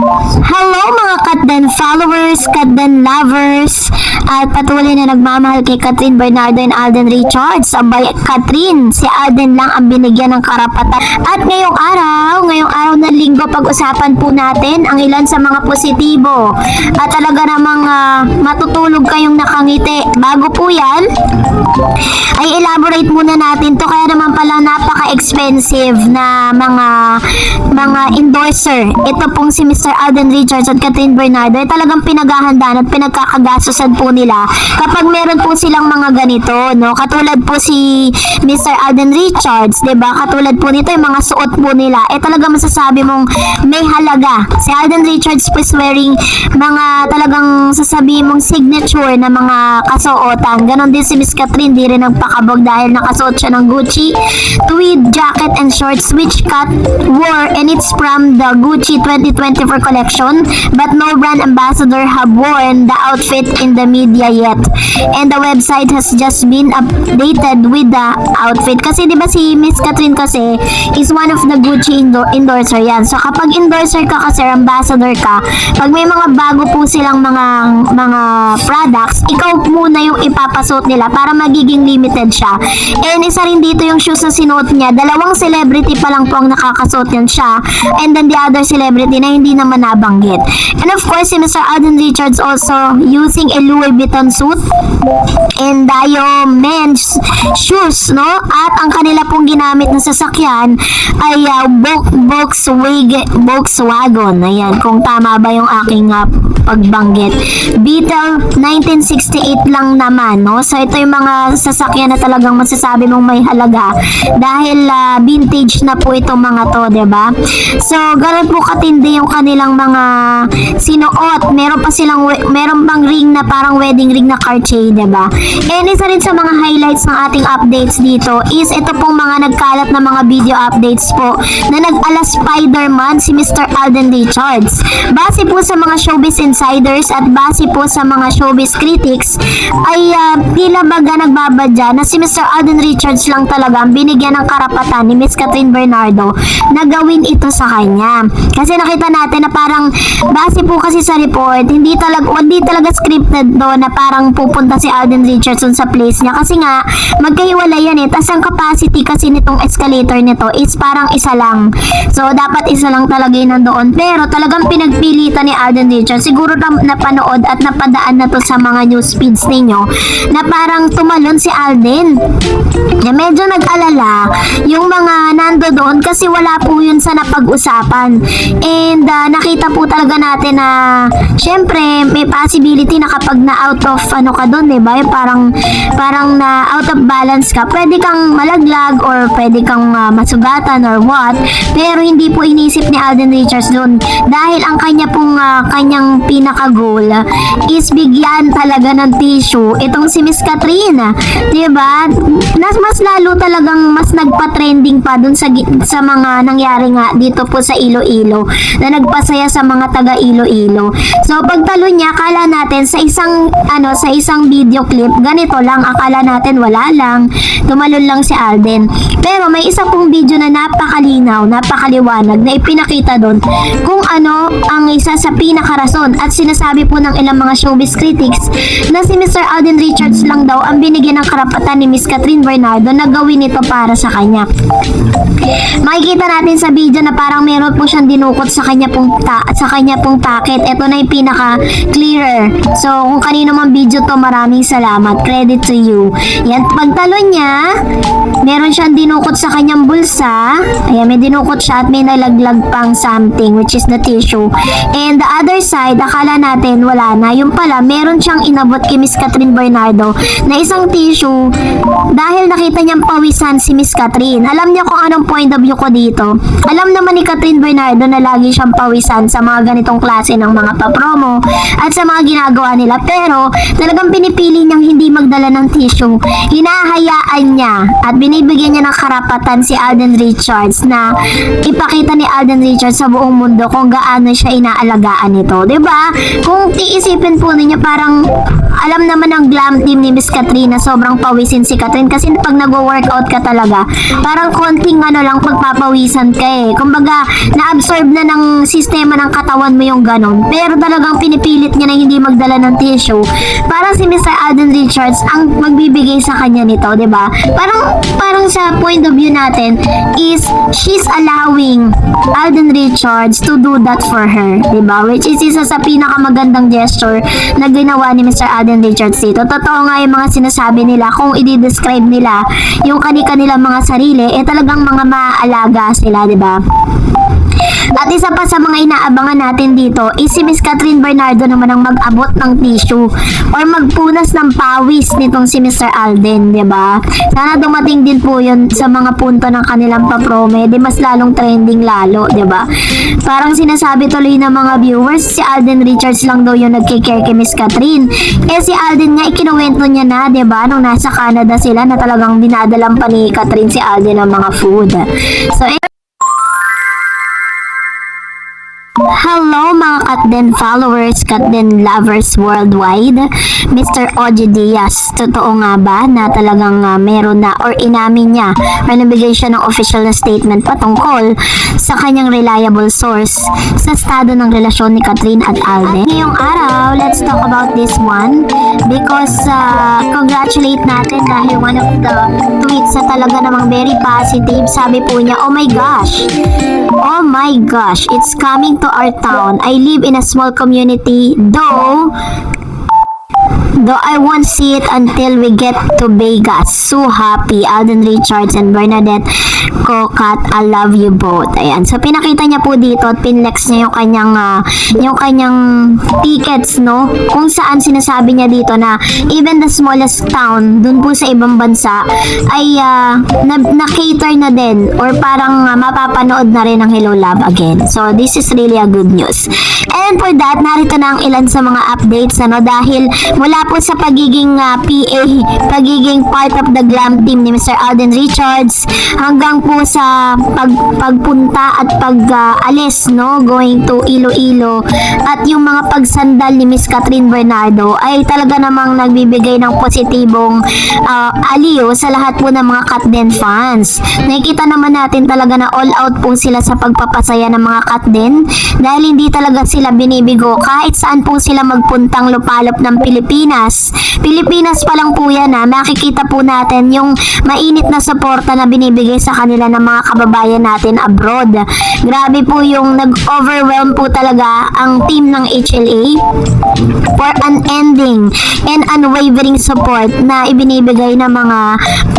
Hello mga Katden followers, Katden lovers, at patuloy na nagmamahal kay Catherine Bernardo and Alden Richards. Abay, Catherine, si Alden lang ang binigyan ng karapatan. At ngayong araw, ngayong araw ng linggo, pag-usapan po natin ang ilan sa mga positibo. At talaga namang ah, matutulog kayong nakangiti. Bago po yan, ay elaborate muna natin to kaya naman pala napaka-expensive na mga mga endorser. Ito pong si Mr. Alden Richards at Catherine Bernardo ay talagang pinaghahandaan at pinagkakagastosan po nila kapag meron po silang mga ganito, no? Katulad po si Mr. Alden Richards, 'di ba? Katulad po nito yung mga suot po nila. Eh talaga masasabi mong may halaga. Si Alden Richards po is wearing mga talagang sasabi mong signature na mga kasuotan. Ganon din si Miss Catherine, di rin nagpakabog dahil nakasuot siya ng Gucci tweed jacket and shorts which Kat wore and it's from the Gucci 2024 collection but no brand ambassador have worn the outfit in the media yet. And the website has just been updated with the outfit. Kasi di ba si Miss Catherine kasi is one of the Gucci endor- endorser yan. So kapag endorser ka kasi or ambassador ka, pag may mga bago po silang mga mga products, ikaw muna yung ipapasuot nila para magiging limited siya. And isa rin dito yung shoes na sinuot niya. Dalawang celebrity pa lang po ang nakakasuot yan siya. And then the other celebrity na hindi naman nabanggit. And of course, si Mr. Alden Richards also using a Louis Vuitton suit and Dio men's shoes, no? At ang kanila pong ginamit na sasakyan ay uh, Volk- Volkswagen, Volkswagen. Ayan, kung tama ba yung aking uh, pagbanggit. Beetle 1968 lang naman, no? So ito yung mga sasakyan na talagang masasabi mong may halaga dahil ah, vintage na po itong mga to, 'di ba? So ganun po katindi yung kanilang mga sinuot. Meron pa silang meron pang ring na parang wedding ring na Cartier, 'di ba? And isa rin sa mga highlights ng ating updates dito is ito pong mga nagkalat na mga video updates po na nag-ala Spider-Man si Mr. Alden Richards. Base po sa mga showbiz insiders at base po sa mga showbiz critics ay ah, tila baga nagbabadya na si Mr. Alden Richards lang talaga ang binigyan ng karapatan ni Miss Catherine Bernardo na gawin ito sa kanya. Kasi nakita natin na parang base po kasi sa report, hindi talaga hindi talaga scripted do na parang pupunta si Alden Richardson sa place niya kasi nga magkahiwalay yan eh. Tapos ang capacity kasi nitong escalator nito is parang isa lang. So dapat isa lang talaga yun nandoon. Pero talagang pinagpilitan ni Alden Richards. Siguro na napanood at napadaan na to sa mga news feeds ninyo na parang tumalon si Alden. Na medyo nag-alala yung mga nando doon kasi wala po yun sa napag-usapan. And ah, nakita po talaga natin na syempre may possibility na kapag na out of ano ka doon, 'di ba? Parang parang na out of balance ka, pwede kang malaglag or pwede kang ah, masugatan or what. Pero hindi po inisip ni Alden Richards doon dahil ang kanya pong ah, kanyang pinaka-goal is bigyan talaga ng tissue itong si Miss Katrina. 'Di ba? Nas mas lalo talagang mas nagpa-trending pa dun sa sa mga nangyari nga dito po sa Iloilo na nagpasaya sa mga taga Iloilo. So pagtalo niya, akala natin sa isang ano sa isang video clip, ganito lang akala natin wala lang, tumalon lang si Alden. Pero may isa pong video na napakalinaw, napakaliwanag na ipinakita doon kung ano ang isa sa pinakarason at sinasabi po ng ilang mga showbiz critics na si Mr. Alden Richards lang daw ang binigyan ng karapatan ni Miss Catherine Bernardo na gawin ito para sa kanya. Makikita natin sa video na parang meron po siyang dinukot sa kanya pong ta sa kanya pong packet. Ito na yung pinaka clearer. So, kung kanino man video to, maraming salamat. Credit to you. Yan, pagtalon niya, meron siyang dinukot sa kanyang bulsa. Ayan, may dinukot siya at may nalaglag pang something which is the tissue. And the other side, akala natin wala na. Yung pala, meron siyang inabot kay Miss Catherine Bernardo na isang tissue dahil nakita niyang pawisan si Miss Catherine. Alam niya kung anong point of view ko dito. Alam naman ni Catherine Bernardo na lagi siyang pawisan sa mga ganitong klase ng mga papromo at sa mga ginagawa nila. Pero talagang pinipili niyang hindi magdala ng tissue. Hinahayaan niya at binibigyan niya ng karapatan si Alden Richards na ipakita ni Alden Richards sa buong mundo kung gaano siya inaalagaan nito. ba? Kung iisipin po ninyo parang alam naman ng glam team ni Miss Katrina sobrang pawisin si Katrin kasi pag nagwo-workout ka talaga parang konting ano lang pagpapawisan ka eh kumbaga, na-absorb na ng sistema ng katawan mo yung ganon. Pero talagang pinipilit niya na hindi magdala ng tissue. Parang si Mr. Alden Richards ang magbibigay sa kanya nito, di ba? Parang, parang sa point of view natin is she's allowing Alden Richards to do that for her, di ba? Which is isa sa pinakamagandang gesture na ginawa ni Mr. Alden Richards dito. Totoo nga yung mga sinasabi nila kung i-describe nila yung kani-kanilang mga sarili, eh talagang mga maaalaga sila, di ba? At isa pa sa mga inaabangan natin dito is si Miss Catherine Bernardo naman ang mag-abot ng tissue or magpunas ng pawis nitong si Mr. Alden, di ba? Sana dumating din po yun sa mga punto ng kanilang paprome, di mas lalong trending lalo, di ba? Parang sinasabi tuloy ng mga viewers, si Alden Richards lang daw yung nagkikare kay Miss Catherine. Eh si Alden nga, ikinuwento niya na, di ba, nung nasa Canada sila na talagang dinadalang pa ni Catherine si Alden ng mga food. So, eh, Hello mga Katden followers, Katden lovers worldwide. Mr. Oji Diaz, totoo nga ba na talagang uh, meron na or inamin niya or nabigay siya ng official na statement patungkol sa kanyang reliable source sa estado ng relasyon ni Catherine at Alden? At ngayong araw, let's talk about this one because uh, congratulate natin dahil one of the tweets na talaga namang very positive. Sabi po niya, oh my gosh, Oh my gosh, it's coming to our town. I live in a small community, though Though I won't see it until we get to Vegas. So happy. Alden Richards and Bernadette Cocat, I love you both. Ayan. So pinakita niya po dito at pinlex niya yung kanyang ah, yung kanyang tickets, no? Kung saan sinasabi niya dito na even the smallest town dun po sa ibang bansa ay ah, na, na-cater na din or parang ah, mapapanood na rin ang Hello Love again. So this is really a good news. And for that, narito na ang ilan sa mga updates ano dahil mula po sa pagiging ah, PA, pagiging part of the glam team ni Mr. Alden Richards hanggang po sa pag, pagpunta at pag-alis no going to Iloilo at yung mga pagsandal ni Miss Catherine Bernardo ay talaga namang nagbibigay ng positibong ah, aliyo sa lahat po ng mga Katden fans. Nakikita naman natin talaga na all out po sila sa pagpapasaya ng mga Katden dahil hindi talaga sila binibigo kahit saan po sila magpuntang lupalop ng Pilipinas. Pilipinas pa lang po yan ha. Makikita po natin yung mainit na suporta na binibigay sa kanila ng mga kababayan natin abroad. Grabe po yung nag-overwhelm po talaga ang team ng HLA for unending and unwavering support na ibinibigay ng mga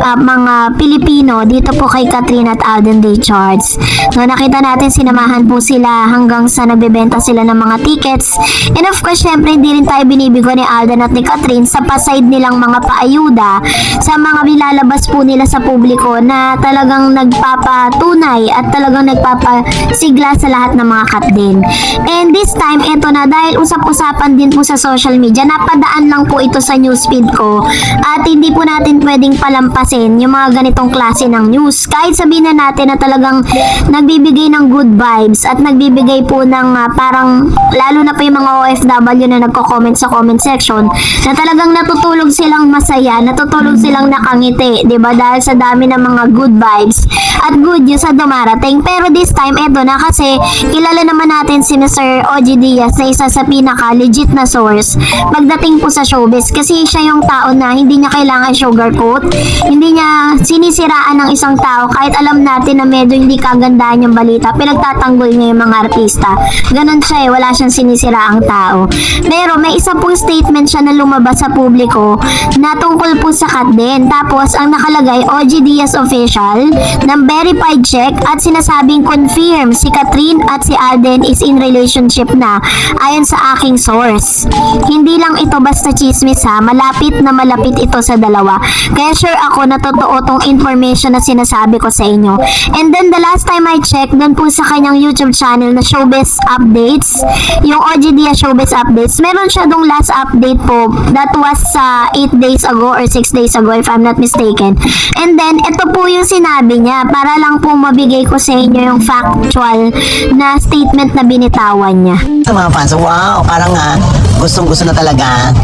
ah, mga Pilipino dito po kay Catherine at Alden Richards. No, nakita natin sinamahan po sila hanggang sa nagbebenta sila ng mga tickets. And of course, syempre hindi rin tayo binibigo ni Alden at ni Catherine sa paside nilang mga paayuda sa mga nilalabas po nila sa publiko na talagang nagpapatunay at talagang nagpapasigla sa lahat ng mga katdin. And this time, eto na, dahil usap-usapan din po sa social media, napadaan lang po ito sa newsfeed ko at hindi po natin pwedeng palampasin yung mga ganitong klase ng news. Kahit sabihin na natin na talagang nagbibigay ng good vibes at nagbibigay po ng ah, parang, lalo na po yung mga OFW na nagko-comment sa comment section, na talagang natutulog silang masaya, natutulog silang nakangiti, 'di ba Dahil sa dami ng mga good vibes at good news sa dumarating. Pero this time, eto na kasi kilala naman natin si Mr. OG Diaz na isa sa pinaka-legit na source pagdating po sa showbiz kasi siya yung tao na hindi niya kailangan sugarcoat, hindi niya sinisiraan ng isang tao kahit alam natin na medyo hindi kagandahan yung balita, pinagtatanggol niya yung mga artista. Ganon siya eh, wala siyang sinisiraang tao. Pero may isa pong statement siya na lumabas sa publiko na tungkol po sa kat din. Tapos ang nakalagay, OG Diaz official ng verified check at sinasabing confirm si Catherine at si Alden is in relationship na ayon sa aking source. Hindi lang ito basta chismis ha, malapit na malapit ito sa dalawa. Kaya sure ako na totoo tong information na sinasabi ko sa inyo. And then the last time I checked, doon po sa kanyang YouTube channel na Showbiz Updates, yung OG Diaz Showbiz Updates, meron siya dong last update po that was sa 8 days ago or 6 days ago if I'm not mistaken. And then, ito po yung sinabi niya para lang po mabigay ko sa inyo yung factual na statement na binitawan niya. Sa mga fans, wow, parang nga, gustong gusto na talaga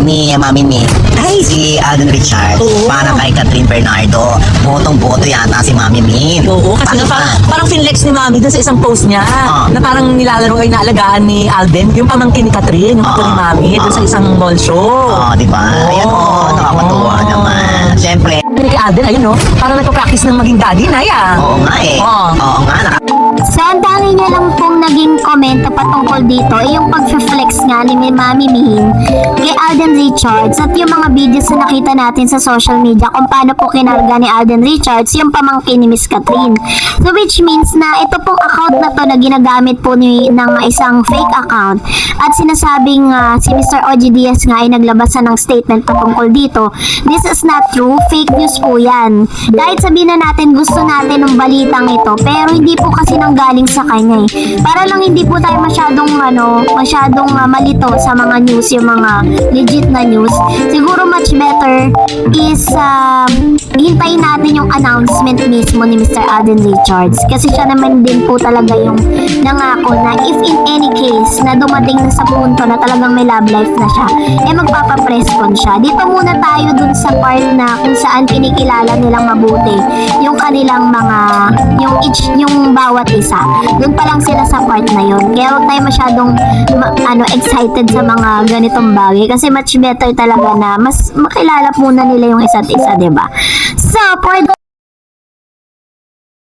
ni Mami Nick Ay. si Alden Richard Oo. para kay Catherine Bernardo. Botong-boto yata si Mami Min. Oo, kasi nga parang, parang finlex ni Mami dun sa isang post niya Ah. na parang nilalaro ay naalagaan ni Alden, yung pamangkin ni Catherine, yung apo ni Ah. Mami, dun sa isang mall show. Oo, di ba? Ayan oh, nakakatuwa naman. Siyempre, Ni Alden, ayun no, parang nagpa-practice ng maging daddy na yan. oo nga eh. Oo. Oo nga, naka- ang dami niya lang pong naging komento patungkol dito ay yung pag-flex nga ni Mami Mihin kay Alden Richards at yung mga videos na nakita natin sa social media kung paano po kinarga ni Alden Richards yung pamangkin ni Miss Catherine. So, which means na ito pong account na to na ginagamit po ni, ng isang fake account at sinasabing ah, si Mr. OG Diaz nga ay naglabas na ng statement patungkol dito. This is not true. Fake news po yan. Kahit sabihin na natin gusto natin ng balitang ito, pero hindi po kasi nang galing sa kanya eh. Para lang hindi po tayo masyadong ano, masyadong ah, malito sa mga news, yung mga legit na news. Siguro much better is ah, hintayin natin yung announcement mismo ni Mr. Alden Richards. Kasi siya naman din po talaga yung nangako na if in any case na dumating na sa punto na talagang may love life na siya, eh magpapapress con siya. Dito muna tayo dun sa part na kung saan kinikilala nilang mabuti yung kanilang mga, yung each, yung bawat isa. Doon pa lang sila sa part na yun. Kaya huwag tayo masyadong ma- ano, excited sa mga ganitong bagay kasi much better talaga na mas makilala muna nila yung isa't isa, 'di ba? So, for